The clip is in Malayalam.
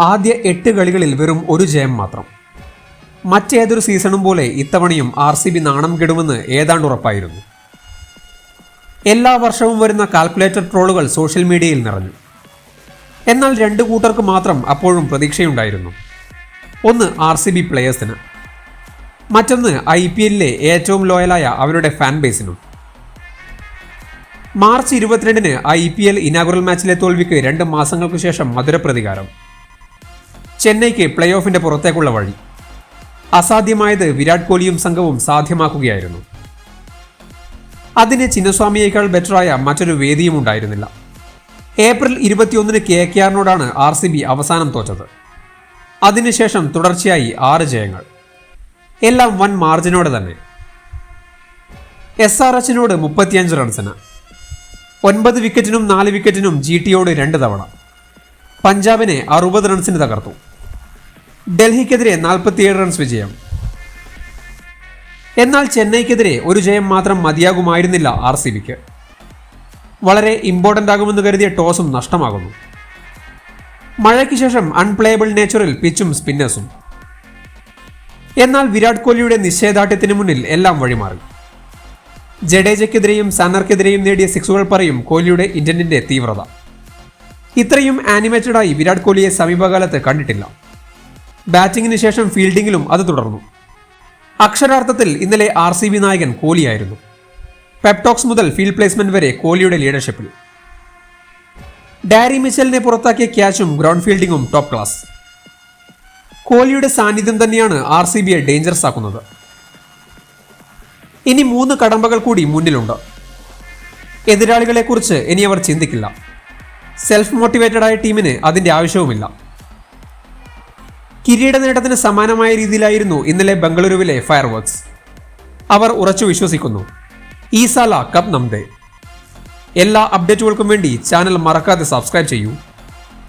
ആദ്യ എട്ട് കളികളിൽ വെറും ഒരു ജയം മാത്രം. മറ്റേതൊരു സീസണും പോലെ ഇത്തവണയും ആർ സി ബി നാണം കെടുമെന്ന് ഏതാണ്ട് ഉറപ്പായിരുന്നു. എല്ലാ വർഷവും വരുന്ന കാൽക്കുലേറ്റർ ട്രോളുകൾ സോഷ്യൽ മീഡിയയിൽ നിറഞ്ഞു. എന്നാൽ രണ്ട് കൂട്ടർക്ക് മാത്രം അപ്പോഴും പ്രതീക്ഷയുണ്ടായിരുന്നു. ഒന്ന് ആർ സി ബി പ്ലെയേഴ്സിന്. മറ്റൊന്ന് ഐ പി എല്ലിലെ ഏറ്റവും ലോയലായ അവരുടെ ഫാൻ ബേസിനും മാർച്ച് ഇരുപത്തിരണ്ടിന് ഐ പി എൽ ഇനാഗുറൽ മാച്ചിലെ തോൽവിക്ക് രണ്ട് മാസങ്ങൾക്ക് ശേഷം മധുരപ്രതികാരം. ചെന്നൈക്ക് പ്ലേ ഓഫിന്റെ പുറത്തേക്കുള്ള വഴി. അസാധ്യമായത് വിരാട് കോഹ്ലിയും സംഘവും സാധ്യമാക്കുകയായിരുന്നു. അതിന് ചിന്നസ്വാമിയേക്കാൾ ബെറ്ററായ മറ്റൊരു വേദിയും ഉണ്ടായിരുന്നില്ല. ഏപ്രിൽ ഇരുപത്തിയൊന്നിന് കെ കെ ആറിനോടാണ് ആർ സി ബി അവസാനം തോറ്റത്. അതിനുശേഷം തുടർച്ചയായി ആറ് ജയങ്ങൾ. എല്ലാം വൻ മാർജിനോടെ തന്നെ. എസ് ആർ എച്ചിനോട് മുപ്പത്തിയഞ്ച് റൺസിന്. ഒൻപത് വിക്കറ്റിനും നാല് വിക്കറ്റിനും ജി ടിയോട് രണ്ട് തവണ. പഞ്ചാബിനെ അറുപത് റൺസിന് തകർത്തു. ഡൽഹിക്കെതിരെ നാൽപ്പത്തിയേഴ് റൺസ് വിജയം. എന്നാൽ ചെന്നൈക്കെതിരെ ഒരു ജയം മാത്രം മതിയാകുമായിരുന്നില്ല ആർ സി ബിക്ക്. വളരെ ഇമ്പോർട്ടന്റ് ആകുമെന്ന് കരുതിയ ടോസും നഷ്ടമാകുന്നു. മഴയ്ക്ക് ശേഷം അൺപ്ലേയബിൾ നേച്ചറിൽ പിച്ചും സ്പിന്നേഴ്സും എന്നാൽ വിരാട് കോഹ്ലിയുടെ നിശ്ചയദാർഢ്യത്തിന് മുന്നിൽ എല്ലാം വഴിമാറി. ജഡേജയ്ക്കെതിരെയും സന്നർക്കെതിരെയും നേടിയ സിക്സുകൾ പറയും കോഹ്ലിയുടെ ഇന്റന്റിന്റെ തീവ്രത. ഇത്രയും ആനിമേറ്റഡായി വിരാട് കോഹ്ലിയെ സമീപകാലത്ത് കണ്ടിട്ടില്ല. ബാറ്റിംഗിന് ശേഷം ഫീൽഡിംഗിലും അത് തുടർന്നു. അക്ഷരാർത്ഥത്തിൽ ഇന്നലെ ആർ സി ബി നായകൻ കോഹ്ലിയായിരുന്നു. പെപ്ടോക്സ് മുതൽ ഫീൽഡ് പ്ലേസ്മെന്റ് വരെ കോഹ്ലിയുടെ ലീഡർഷിപ്പിൽ ഡാരി മിച്ചലിനെ പുറത്താക്കിയ ക്യാച്ചും ഗ്രൗണ്ട് ഫീൽഡിങ്ങും ടോപ്പ് ക്ലാസ് കോഹ്ലിയുടെ സാന്നിധ്യം തന്നെയാണ് ആർ സി ബിയെ ഡേഞ്ചറസ് ആക്കുന്നത്. ഇനി മൂന്ന് കടമ്പകൾ കൂടി മുന്നിലുണ്ട്. എതിരാളികളെക്കുറിച്ച് ഇനി അവർ ചിന്തിക്കില്ല. സെൽഫ് മോട്ടിവേറ്റഡ് ആയ ടീമിന് അതിന്റെ ആവശ്യവുമില്ല. കിരീട നേട്ടത്തിന് സമാനമായ രീതിയിലായിരുന്നു ഇന്നലെ ബംഗളൂരുവിലെ ഫയർ വർക്ക്സ് അവർ ഉറച്ചു വിശ്വസിക്കുന്നു. ഈ സാല കപ്പ് നംദേ എല്ലാ അപ്ഡേറ്റുകൾക്കും വേണ്ടി ചാനൽ മറക്കാതെ സബ്സ്ക്രൈബ് ചെയ്യൂ.